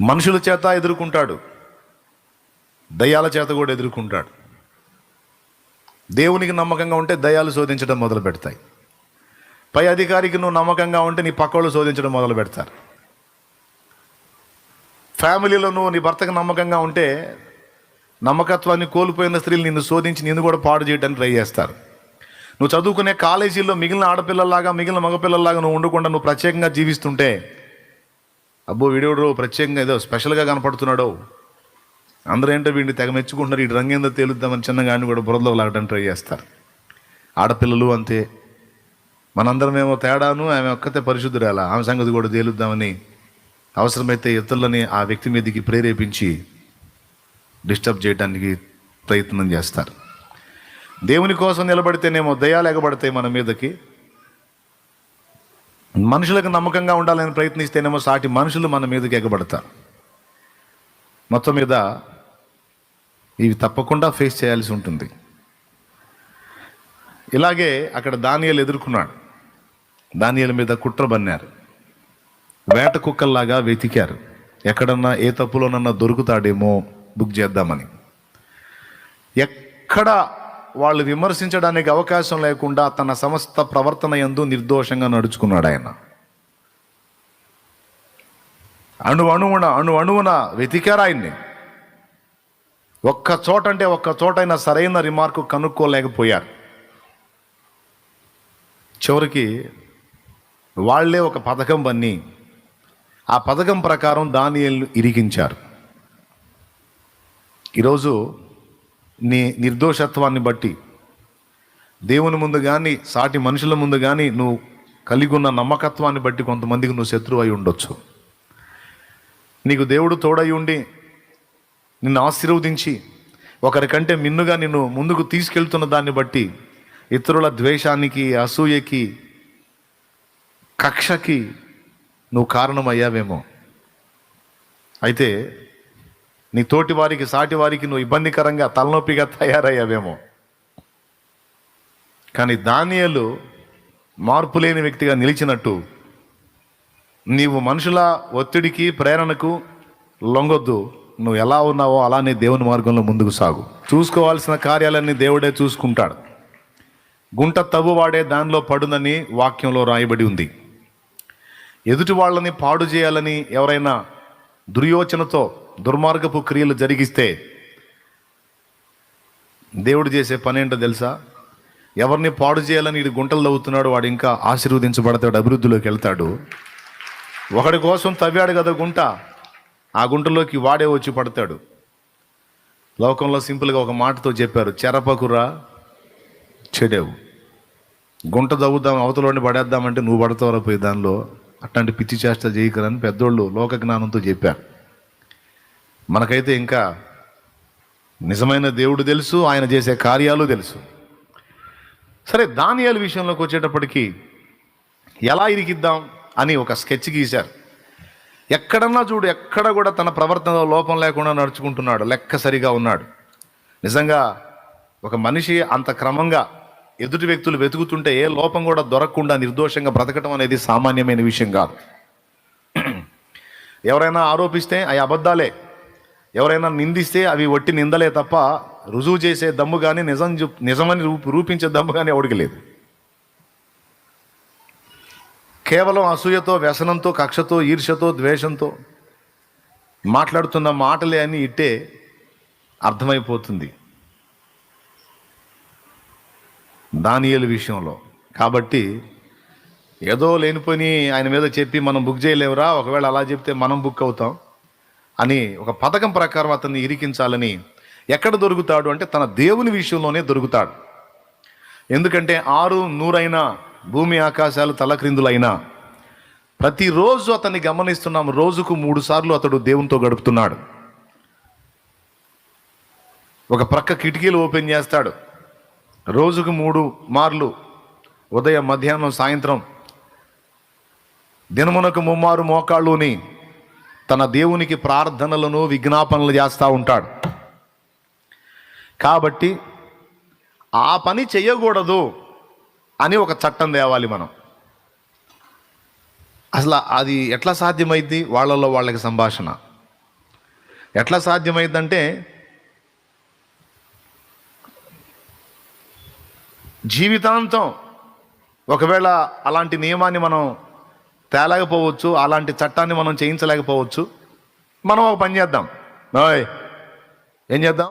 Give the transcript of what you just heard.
మనుషుల చేత ఎదుర్కొంటాడు. దయ్యాల చేత కూడా ఎదుర్కొంటాడు. దేవునికి నమ్మకంగా ఉంటే దయ్యాలు శోధించడం మొదలు పెడతాయి. పై అధికారికి నువ్వు నమ్మకంగా ఉంటే నీ పక్కోళ్ళు శోధించడం మొదలు పెడతారు. ఫ్యామిలీలో నువ్వు నీ భర్తకు నమ్మకంగా ఉంటే నమ్మకత్వాన్ని కోల్పోయిన స్త్రీలు నిన్ను శోధించి నిన్ను కూడా పాడు చేయడానికి ట్రై చేస్తారు. నువ్వు చదువుకునే కాలేజీల్లో మిగిలిన ఆడపిల్లల్లాగా మిగిలిన మగపిల్లల్లాగా నువ్వు ఉండకుండా నువ్వు ప్రత్యేకంగా జీవిస్తుంటే అబ్బో వీడెవడో ప్రత్యేకంగా ఏదో స్పెషల్గా కనపడుతున్నాడో. అందరూ ఏంటో వీడిని తెగ మెచ్చుకుంటున్నారు. ఈ రంగేందో తేలుద్దామని చిన్నగాని కూడా బురదలో లాగడం ట్రై చేస్తారు. ఆడపిల్లలు అంతే. మనందరం ఏమో తేడాను ఆమె ఒక్కతే పరిశుద్ధురాల ఆమె సంగతి కూడా తేలుద్దామని అవసరమైతే ఇతరులని ఆ వ్యక్తి మీదకి ప్రేరేపించి డిస్టర్బ్ చేయడానికి ప్రయత్నం చేస్తారు. దేవుని కోసం నిలబడితేనేమో దయాలు ఎగబడతాయి మన మీదకి. మనుషులకు నమ్మకంగా ఉండాలని ప్రయత్నిస్తేనేమో సాటి మనుషులు మన మీదకి ఎగబడతారు. మొత్తం మీద ఇవి తప్పకుండా ఫేస్ చేయాల్సి ఉంటుంది. ఇలాగే అక్కడ దానియలు ఎదుర్కొన్నాడు. దానియల మీద కుట్ర బన్నారు. వేట కుక్కల్లాగా వెతికారు. ఎక్కడన్నా ఏ తప్పులోనన్నా దొరుకుతాడేమో బుక్ చేద్దామని. ఎక్కడ వాళ్ళు విమర్శించడానికి అవకాశం లేకుండా తన సమస్త ప్రవర్తన ఎందు నిర్దోషంగా నడుచుకున్నాడు ఆయన. అణు అణువున అణు అణువున వెతికారు ఆయన్ని. ఒక్క చోట అంటే ఒక్క చోటైనా సరైన రిమార్కు కనుక్కోలేకపోయారు. చివరికి వాళ్ళే ఒక పథకం బన్ని. ఆ పథకం ప్రకారం దానియల్ను ఇరికించారు. ఈరోజు నీ నిర్దోషత్వాన్ని బట్టి. దేవుని ముందు కానీ సాటి మనుషుల ముందు కానీ నువ్వు కలిగి ఉన్న నమ్మకత్వాన్ని బట్టి కొంతమందికి నువ్వు శత్రువు అయి ఉండొచ్చు. నీకు దేవుడు తోడై ఉండి నిన్ను ఆశీర్వదించి ఒకరికంటే మిన్నుగా నిన్ను ముందుకు తీసుకెళ్తున్న దాన్ని బట్టి ఇతరుల ద్వేషానికి అసూయకి కక్షకి నువ్వు కారణమయ్యావేమో. అయితే నీ తోటి వారికి సాటి వారికి నువ్వు ఇబ్బందికరంగా తలనొప్పిగా తయారయ్యావేమో. కానీ దానియలు మార్పు లేని వ్యక్తిగా నిలిచినట్టు నీవు మనుషుల ఒత్తిడికి ప్రేరణకు లొంగొద్దు. నువ్వు ఎలా ఉన్నావో అలానే దేవుని మార్గంలో ముందుకు సాగు. చూసుకోవాల్సిన కార్యాలన్నీ దేవుడే చూసుకుంటాడు. గుంట తవ్వువాడే దానిలో పడునని వాక్యంలో రాయబడి ఉంది. ఎదుటి వాళ్ళని పాడు చేయాలని ఎవరైనా దుర్యోచనతో దుర్మార్గపు క్రియలు జరిగిస్తే దేవుడు చేసే పని ఏంటో తెలుసా? ఎవరిని పాడు చేయాలని ఇది గుంటలు తవ్వుతున్నాడు వాడు ఇంకా ఆశీర్వదించబడతాడు అభివృద్ధిలోకి వెళ్తాడు. ఒకడి కోసం తవ్వాడు కదా గుంట ఆ గుంటలోకి వాడే వచ్చి పడతాడు. లోకంలో సింపుల్గా ఒక మాటతో చెప్పారు చెరపకురా చెడేవు. గుంట తవ్వుదాం అవతలని పడేద్దామంటే నువ్వు పడతావురా పోయి దానిలో. అట్లాంటి పిచ్చి చేష్ట చేయకరని పెద్దోళ్ళు లోక జ్ఞానంతో చెప్పారు. మనకైతే ఇంకా నిజమైన దేవుడు తెలుసు ఆయన చేసే కార్యాలు తెలుసు. సరే దానియాల విషయంలోకి వచ్చేటప్పటికి ఎలా ఇరికిద్దాం అని ఒక స్కెచ్ గీశారు. ఎక్కడన్నా చూడు ఎక్కడ కూడా తన ప్రవర్తనలో లోపం లేకుండా నడుచుకుంటున్నాడు లెక్క సరిగా ఉన్నాడు. నిజంగా ఒక మనిషి అంత క్రమంగా ఎదుటి వ్యక్తులు వెతుకుతుంటే ఏ లోపం కూడా దొరకకుండా నిర్దోషంగా బ్రతకటం అనేది సామాన్యమైన విషయం కాదు. ఎవరైనా ఆరోపిస్తే అవి అబద్ధాలే. ఎవరైనా నిందిస్తే అవి వట్టి నిందలే తప్ప రుజువు చేసే దమ్ము కానీ నిజం నిజమని రూప- రూపించే దమ్ము కానీ ఎవడికి లేదు. కేవలం అసూయతో వ్యసనంతో కక్షతో ఈర్ష్యతో ద్వేషంతో మాట్లాడుతున్న మాటలే అని ఇట్టే అర్థమైపోతుంది. దానియలు విషయంలో. కాబట్టి ఏదో లేనిపోయి ఆయన మీద చెప్పి మనం బుక్ చేయలేవురా ఒకవేళ అలా చెప్తే మనం బుక్ అవుతాం. అని ఒక పథకం ప్రకారం అతన్ని ఇరికించాలని ఎక్కడ దొరుకుతాడు అంటే తన దేవుని విషయంలోనే దొరుకుతాడు. ఎందుకంటే ఆరు నూరైన భూమి ఆకాశాలు తలక్రిందులైనా ప్రతిరోజు అతన్ని గమనిస్తున్నాం రోజుకు మూడు సార్లు అతడు దేవునితో గడుపుతున్నాడు. ఒక ప్రక్క కిటికీలు ఓపెన్ చేస్తాడు. రోజుకు మూడు మార్లు ఉదయం మధ్యాహ్నం సాయంత్రం దినమునకు ముమ్మారు మోకాళ్ళుని తన దేవునికి ప్రార్థనలను విజ్ఞాపనలు చేస్తూ ఉంటాడు. కాబట్టి ఆ పని చేయకూడదు అని ఒక చట్టం తేవాలి మనం. అసలు అది ఎట్లా సాధ్యమైద్ది? వాళ్ళల్లో వాళ్ళకి సంభాషణ. ఎట్లా సాధ్యమైందంటే జీవితాంతం ఒకవేళ అలాంటి నియమాన్ని మనం తేలేకపోవచ్చు అలాంటి చట్టాన్ని మనం చేయించలేకపోవచ్చు. మనం ఒక పని చేద్దాం. ఏం చేద్దాం?